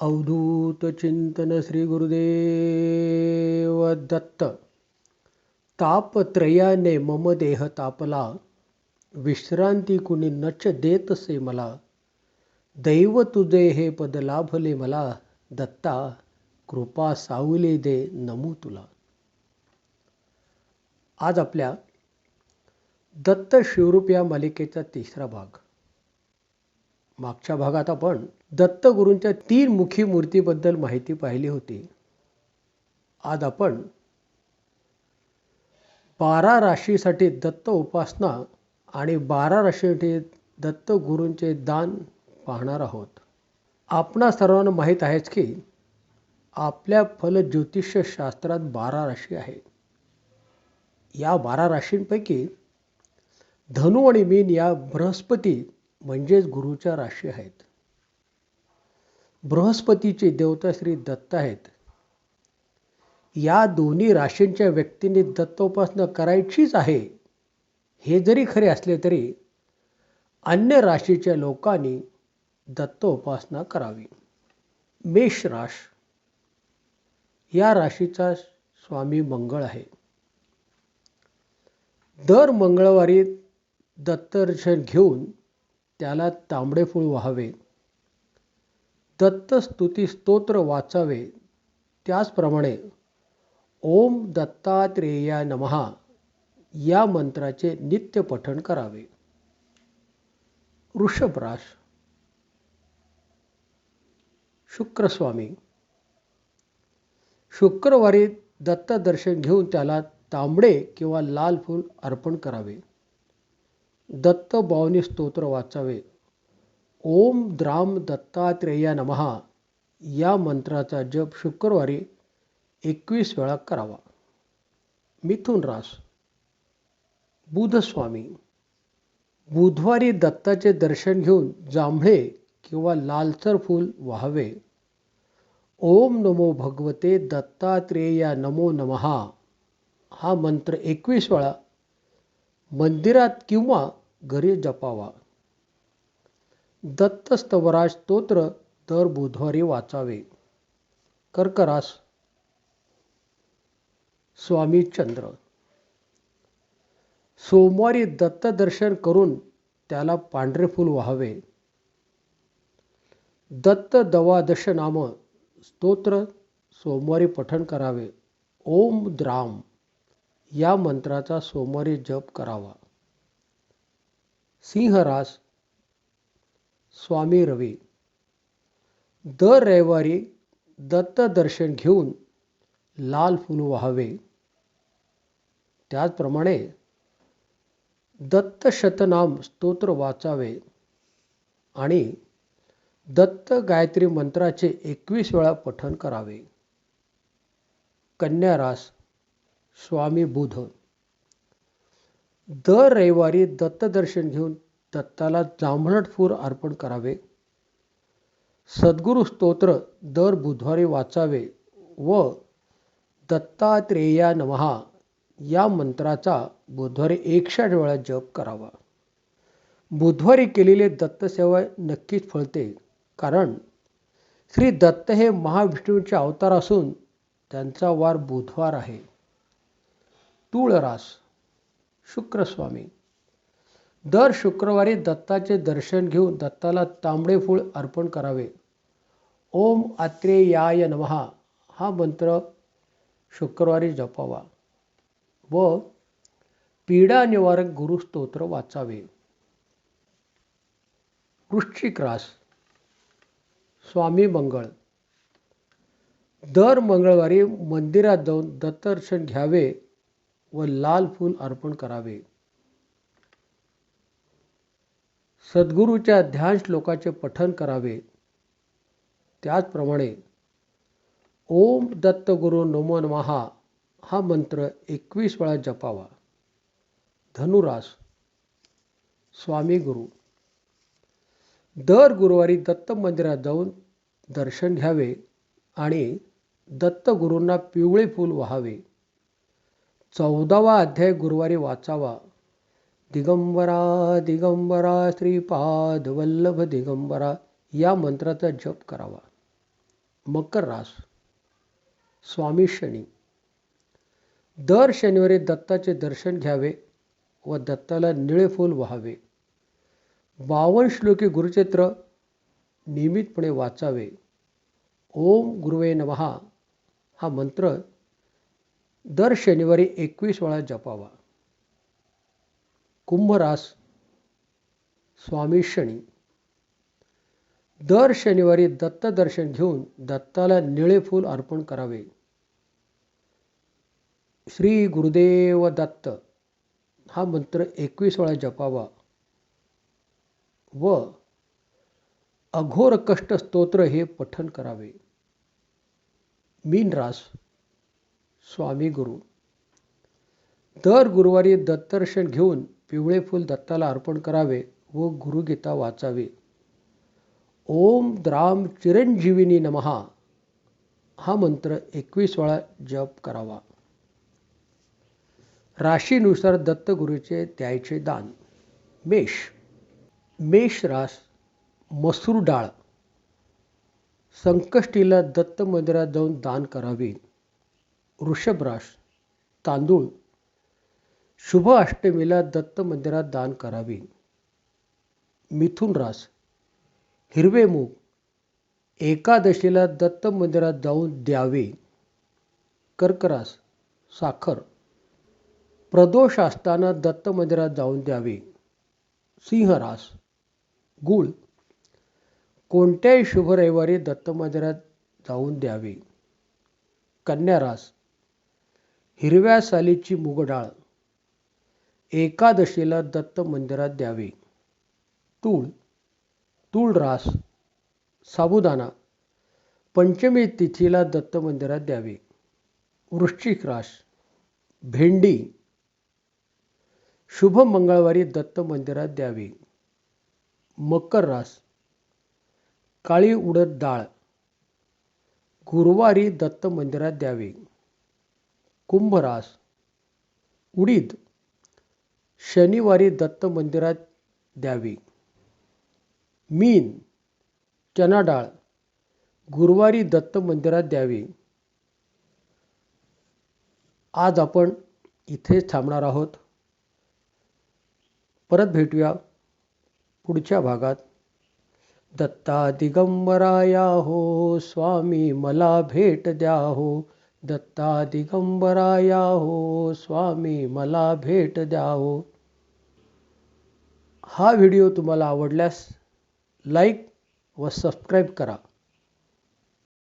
अवधूत चिंतन श्री गुरुदेव दत्त तापत्रयाने मम देह तापला विश्रांती कुणी नच देतसे मला. दैव तुझे हे पद लाभले मला दत्ता कृपा सावले दे नमू तुला. आज आपल्या दत्त शिवरूप या मालिकेचा तिसरा भाग. मागच्या भागात आपण दत्तगुरूंच्या तीन मुखी मूर्तीबद्दल माहिती पाहिली होती. आज आपण बारा राशीसाठी दत्त उपासना आणि बारा राशीसाठी दत्तगुरूंचे दान पाहणार आहोत. आपणा सर्वांना माहीत आहेच की आपल्या फल शास्त्रात बारा राशी आहेत या बारा राशींपैकी धनु आणि मीन या बृहस्पती म्हणजेच गुरुच्या राशी आहेत. बृहस्पतीचे देवता श्री दत्त आहेत. या दोन्ही राशींच्या व्यक्तींनी दत्तोपासना करायचीच आहे. हे जरी खरे असले तरी अन्य राशीच्या लोकांनी दत्तोपासना करावी. मेष राश. या राशीचा स्वामी मंगळ आहे. दर मंगळवारी दत्तदर्शन घेऊन त्याला तांबडे फूल व्हावे. दत्तस्तुती स्तोत्र वाचावे. त्याचप्रमाणे ओम दत्तात्रेया नमहा या मंत्राचे नित्य पठण करावे. वृषभराश शुक्रस्वामी. शुक्रवारी दत्त दर्शन घेऊन त्याला तांबडे किंवा लाल फूल अर्पण करावे. दत्त बावनी स्तोत्र वाचावे. ओम द्राम दत्तात्रेया नमहा या मंत्राचा जप शुक्रवारी एकवीस वेळा करावा. मिथुन रास. बुधस्वामी. बुधवारी दत्ताचे दर्शन घेऊन जांभळे किंवा लालसर फूल व्हावे. ओम नमो भगवते दत्तात्रेया नमो नमहा हा मंत्र एकवीस वेळा मंदिरात किंवा घरी जपावा. दत्तस्तवराज स्तोत्र दर बुधवारी वाचावे. कर्करास स्वामी चंद्र. सोमवारी दत्त दर्शन करून त्याला पांढरे फूल व्हावे. दत्त दवादश नाम स्तोत्र सोमवारी पठण करावे. ओम द्राम. या मंत्राचा सोमवारी जप करावा. सिंहरास स्वामी रवी दर रविवारी दत्त दर्शन घेऊन लाल फुल व्हावे. त्याचप्रमाणे दत्त शतनाम स्तोत्र वाचावे आणि दत्त गायत्री मंत्राचे एकवीस वेळा पठण करावे. कन्या रास स्वामी बुध. दर रविवारी दत्तदर्शन घेऊन दत्ताला जांभळट फूर अर्पण करावे. सद्गुरू स्तोत्र दर बुधवारी वाचावे व दत्तात्रेया नमहा या मंत्राचा बुधवारी एकशे वेळा जप करावा. बुधवारी केलेले दत्तसेवा नक्कीच फळते कारण श्री दत्त हे महाविष्णूंचे अवतार असून त्यांचा वार बुधवार आहे. तुळरास शुक्रस्वामी दर शुक्रवारी दत्ताचे दर्शन घेऊन दत्ताला तांबडे फूळ अर्पण करावे. ओम आत्रेयाय नमहा हा मंत्र शुक्रवारी जपावा व पीडा निवारक गुरुस्तोत्र वाचावे. वृश्चिक रास. स्वामी मंगळ. दर मंगळवारी मंदिरात जाऊन दत्तदर्शन घ्यावे. व लाल फूल अर्पण करावे. सद्गुरूच्या ध्यान श्लोकाचे पठन करावे. त्याचप्रमाणे ओम दत्तगुरु नमो नमहा हा मंत्र एकवीस वेळा जपावा. धनुरास स्वामी गुरु दर गुरुवारी दत्त मंदिरात जाऊन दर्शन घ्यावे आणि दत्तगुरूंना पिवळे फूल व्हावे. चौदावा अध्याय गुरुवारी वाचावा. दिगंबरा दिगंबरा श्रीपाद वल्लभ दिगंबरा या मंत्राचा जप करावा. मकर रास. स्वामी शनी. दर शनिवारी दत्ताचे दर्शन घ्यावे व दत्ताला निळे फूल व्हावे. बावन श्लोकी गुरुचित्र नियमितपणे वाचावे. ओम गुरुवे नमहा. हा मंत्र दर शनिवारी एकवीस वेळा जपावा. कुंभरास स्वामी शनी. दर शनिवारी दत्त दर्शन घेऊन दत्ताला निळे फूल अर्पण करावे. श्री गुरुदेव दत्त हा मंत्र एकवीस वेळा जपावा व अघोर कष्ट स्तोत्र हे पठन करावे. मीन रास स्वामी गुरु. दर गुरुवारी दत्तर्शन घेऊन पिवळे फूल दत्ताला अर्पण करावे व गुरुगीता वाचावे. ओम द्राम चिरंजीविनी नमहा. हा मंत्र एकवीस वेळा जप करावा. राशीनुसार दत्तगुरूचे द्यायचे दान. मेष. मेष रास मसूर डाळ. संकष्टीला दत्त मंदिरात जाऊन दान करावे. वृषभराश तांदूळ शुभ अष्टमीला दत्त मंदिरात दान करावे. मिथुन रास हिरवे मूग एकादशीला दत्त मंदिरात जाऊन द्यावे. कर्करास साखर प्रदोष असताना दत्त मंदिरात जाऊन द्यावे. सिंहरास गुळ कोणत्याही शुभ रविवारी दत्त मंदिरात जाऊन द्यावे. कन्यारास हिरव्या सालीची मुगडाळ. एकादशीला दत्त मंदिरात द्यावे. तूळ तूळ रास साबुदाणा. पंचमी तिथीला दत्त मंदिरात द्यावे. वृश्चिक रास भेंडी. शुभ मंगळवारी दत्त मंदिरात द्यावे. मकर रास काळी उडद डाळ. गुरुवारी दत्त मंदिरात द्यावे. कुंभरास उडीद शनिवारी दत्त मंदिरात द्यावी. मीन चना डाळ गुरुवारी दत्त मंदिरात द्यावी. आज आपण इथेच थांबणार आहोत. परत भेटूया पुढच्या भागात. दत्ता दिगंबराया हो स्वामी मला भेट द्या हो. दत्ता दिगंबराया हो स्वामी मला भेट द्या हो हा व्हिडिओ तुम्हाला आवडल्यास लाईक व सबस्क्राईब करा.